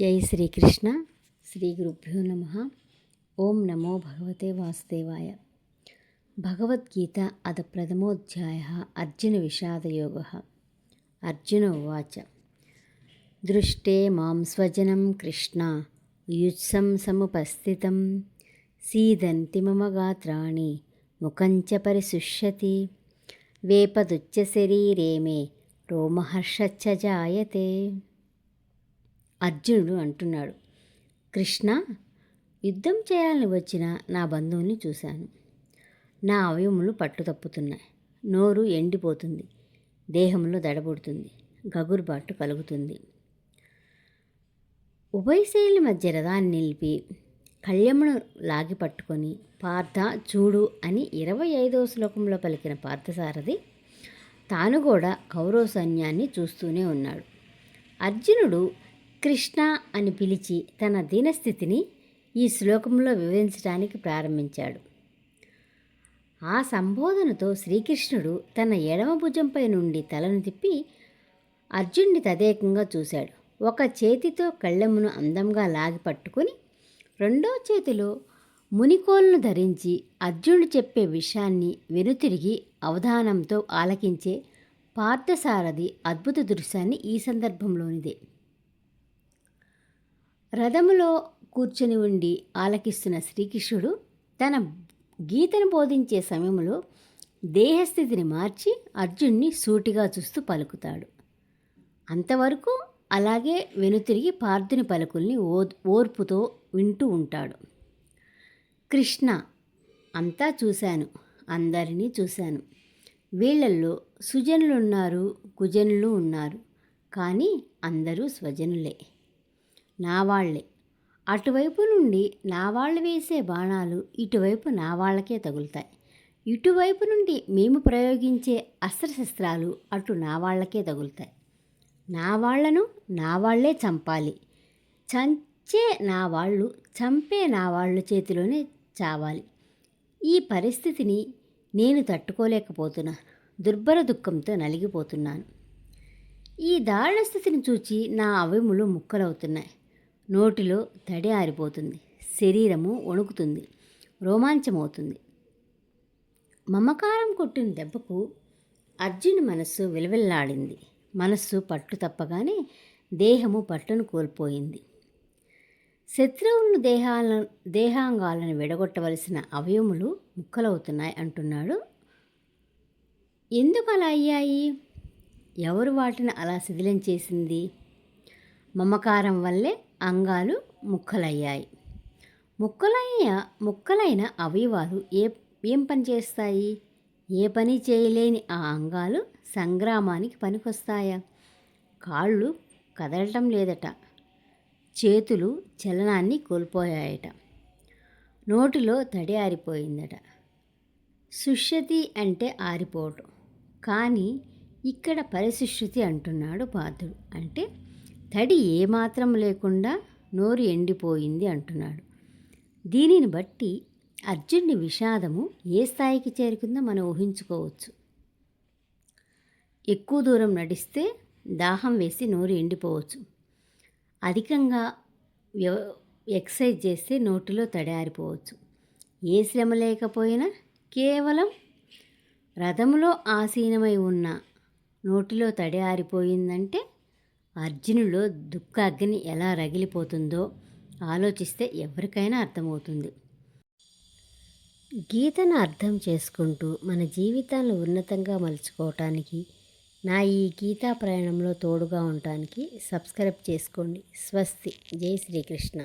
జై శ్రీకృష్ణ. శ్రీ గురుభ్యో నమ. ఓం నమో భగవతే వాసుదేవాయ. భగవద్గీత అద ప్రథమోధ్యాయ అర్జున విషాదయోగ అర్జున ఉవాచ. దృష్టే మాం స్వజనం కృష్ణ. యుత్సం సముపస్థితం. సీదంతి మమ గాత్రాణి. ముఖంచ పరిశుష్యతి. వేపదుచ్చ శరీరే మే. రోమహర్షచ్చ జాయతే. అర్జునుడు అంటున్నాడు కృష్ణ యుద్ధం చేయాలని వచ్చిన నా బంధువుల్ని చూశాను. నా అవయములు పట్టు తప్పుతున్నాయి. నోరు ఎండిపోతుంది. దేహంలో దడబుడుతుంది. గగురుబాటు కలుగుతుంది. ఉభయశైలి మధ్య రథాన్ని నిలిపి కళ్యమును లాగి పట్టుకొని పార్థ చూడు అని ఇరవై ఐదవ శ్లోకంలో పలికిన పార్థసారథి తాను కూడా కౌరవ సైన్యాన్ని చూస్తూనే ఉన్నాడు. అర్జునుడు కృష్ణ అని పిలిచి తన దీనస్థితిని ఈ శ్లోకంలో వివరించడానికి ప్రారంభించాడు. ఆ సంబోధనతో శ్రీకృష్ణుడు తన ఎడమ భుజంపై నుండి తలను తిప్పి అర్జున్ని తదేకంగా చూశాడు. ఒక చేతితో కళ్ళెమును అందంగా లాగి పట్టుకుని రెండో చేతిలో మునికోలను ధరించి అర్జునుడు చెప్పే విషయాన్ని వెనుతిరిగి అవధానంతో ఆలకించే పార్థసారథి అద్భుత దృశ్యాన్ని ఈ సందర్భంలోనిదే. రథములో కూర్చొని ఉండి ఆలకిస్తున్న శ్రీకృష్ణుడు తన గీతను బోధించే సమయంలో దేహస్థితిని మార్చి అర్జున్ని సూటిగా చూస్తూ పలుకుతాడు. అంతవరకు అలాగే వెనుతిరిగి పార్థుని పలుకుల్ని ఓ ఓర్పుతో వింటూ ఉంటాడు. కృష్ణ అంతా చూశాను అందరినీ చూశాను. వీళ్ళల్లో సుజనులు ఉన్నారు కుజనులు ఉన్నారు. కానీ అందరూ స్వజనులే. నా వాళ్ళే. అటువైపు నుండి నా వాళ్ళు వేసే బాణాలు ఇటువైపు నా వాళ్ళకే తగులుతాయి. ఇటువైపు నుండి మేము ప్రయోగించే అస్త్రశస్త్రాలు అటు నావాళ్ళకే తగులుతాయి. నా నావాళ్ళే నా చంపాలి. చంచే నా వాళ్ళు చంపే నా వాళ్ళ చేతిలోనే చావాలి. ఈ పరిస్థితిని నేను తట్టుకోలేకపోతున్నాను దుర్భర దుఃఖంతో నలిగిపోతున్నాను. ఈ దారుణ స్థితిని చూచి నా అవిములు ముక్కలవుతున్నాయి. నోటిలో తడి ఆరిపోతుంది. శరీరము వణుకుతుంది. రోమాంచమవుతుంది. మమకారం కొట్టిన దెబ్బకు అర్జున్ మనస్సు విలవిల్లాడింది. మనస్సు పట్టు తప్పగానే దేహము పట్టును కోల్పోయింది. శత్రువులను దేహాలను దేహాంగాలను విడగొట్టవలసిన అవయములు ముక్కలవుతున్నాయి అంటున్నాడు. ఎందుకు అలా అయ్యాయి? ఎవరు వాటిని అలా శిథిలం చేసింది? మమకారం వల్లే అంగాలు ముక్కలయ్యాయి. ముక్కలయ్య ముక్కలైన అవయవాలు ఏ ఏం పని చేస్తాయి? ఏ పని చేయలేని ఆ అంగాలు సంగ్రామానికి పనికొస్తాయా? కాళ్ళు కదలటం లేదట. చేతులు చలనాన్ని కోల్పోయాయట. నోటిలో తడి ఆరిపోయిందట. సుష్యతి అంటే ఆరిపోవటం. కానీ ఇక్కడ పరిశుష్యతి అంటున్నాడు పాత్రుడు అంటే తడి ఏమాత్రం లేకుండా నోరు ఎండిపోయింది అంటున్నాడు. దీనిని బట్టి అర్జుని విషాదము ఏ స్థాయికి చేరుకుందో మనం ఊహించుకోవచ్చు. ఎక్కువ దూరం నడిస్తే దాహం వేసి నోరు ఎండిపోవచ్చు. అధికంగా ఎక్సైజ్ చేస్తే నోటిలో తడారిపోవచ్చు ఏ శ్రమ లేకపోయినా కేవలం రథములో ఆసీనమై ఉన్న నోటిలో తడి ఆరిపోయిందంటే అర్జునులో దుఃఖ అగ్ని ఎలా రగిలిపోతుందో ఆలోచిస్తే ఎవరికైనా అర్థమవుతుంది. గీతను అర్థం చేసుకుంటూ మన జీవితాన్ని ఉన్నతంగా మలుచుకోవటానికి నా ఈ గీతా ప్రయాణంలో తోడుగా ఉండటానికి సబ్స్క్రైబ్ చేసుకోండి. స్వస్తి. జై శ్రీకృష్ణ.